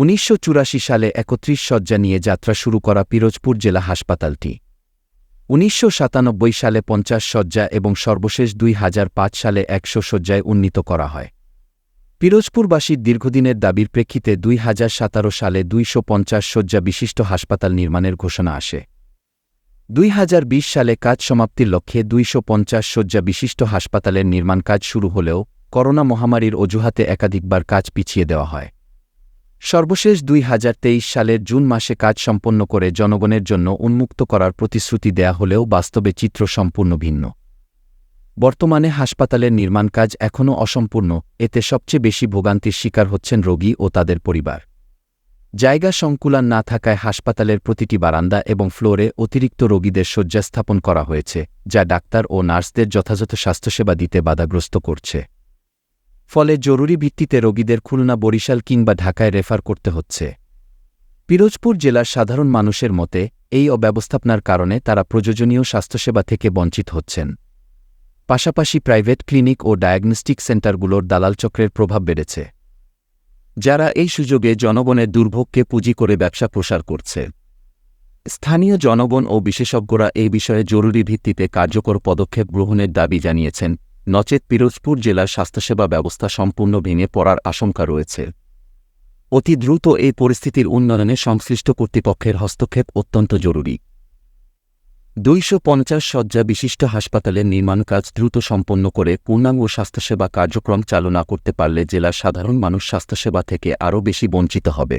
উনিশশো চুরাশি সালে একত্রিশ শয্যা নিয়ে যাত্রা শুরু করা পিরোজপুর জেলা হাসপাতালটি। উনিশশো সাতানব্বই সালে পঞ্চাশ শয্যা এবং সর্বশেষ দুই হাজার পাঁচ সালে একশো শয্যায় উন্নীত করা হয়। পিরোজপুরবাসীর দীর্ঘদিনের দাবির প্রেক্ষিতে দুই সালে দুইশো শয্যা বিশিষ্ট হাসপাতাল নির্মাণের ঘোষণা আসে। দুই হাজার বিশ সালে কাজ সমাপ্তির লক্ষ্যে দুইশো শয্যা বিশিষ্ট হাসপাতালের নির্মাণ কাজ শুরু হলেও করোনা মহামারীর অজুহাতে একাধিকবার কাজ পিছিয়ে দেওয়া হয়। সর্বশেষ দুই হাজার তেইশ সালের জুন মাসে কাজ সম্পন্ন করে জনগণের জন্য উন্মুক্ত করার প্রতিশ্রুতি দেয়া হলেও বাস্তবে চিত্র সম্পূর্ণ ভিন্ন। বর্তমানে হাসপাতালের নির্মাণ কাজ এখনও অসম্পূর্ণ, এতে সবচেয়ে বেশি ভোগান্তির শিকার হচ্ছেন রোগী ও তাদের পরিবার। জায়গা সংকুলান না থাকায় হাসপাতালের প্রতিটি বারান্দা এবং ফ্লোরে অতিরিক্ত রোগীদের শয্যা স্থাপন করা হয়েছে, যা ডাক্তার ও নার্সদের যথাযথ স্বাস্থ্যসেবা দিতে বাধাগ্রস্ত করছে। ফলে জরুরি ভিত্তিতে রোগীদের খুলনা, বরিশাল কিংবা ঢাকায় রেফার করতে হচ্ছে। পিরোজপুর জেলার সাধারণ মানুষের মতে, এই অব্যবস্থাপনার কারণে তারা প্রয়োজনীয় স্বাস্থ্যসেবা থেকে বঞ্চিত হচ্ছেন। পাশাপাশি প্রাইভেট ক্লিনিক ও ডায়াগনস্টিক সেন্টারগুলোর দালাল চক্রের প্রভাব বেড়েছে। যারা এই সুযোগে জনগণের দুর্ভোগকে পুঁজি করে ব্যবসা প্রসার করছে। স্থানীয় জনগণ ও বিশেষজ্ঞরা এই বিষয়ে জরুরি ভিত্তিতে কার্যকর পদক্ষেপ গ্রহণের দাবি জানিয়েছেন নচেত পিরোজপুর জেলার স্বাস্থ্যসেবা ব্যবস্থা সম্পূর্ণ ভেঙে পড়ার আশঙ্কা রয়েছে। অতি দ্রুত এই পরিস্থিতির উন্নয়নে সংশ্লিষ্ট কর্তৃপক্ষের হস্তক্ষেপ অত্যন্ত জরুরি। দুইশো পঞ্চাশ শয্যা বিশিষ্ট হাসপাতালের নির্মাণ কাজ দ্রুত সম্পন্ন করে পূর্ণাঙ্গ স্বাস্থ্যসেবা কার্যক্রম চালনা করতে পারলে জেলার সাধারণ মানুষ স্বাস্থ্যসেবা থেকে আরও বেশি বঞ্চিত হবে।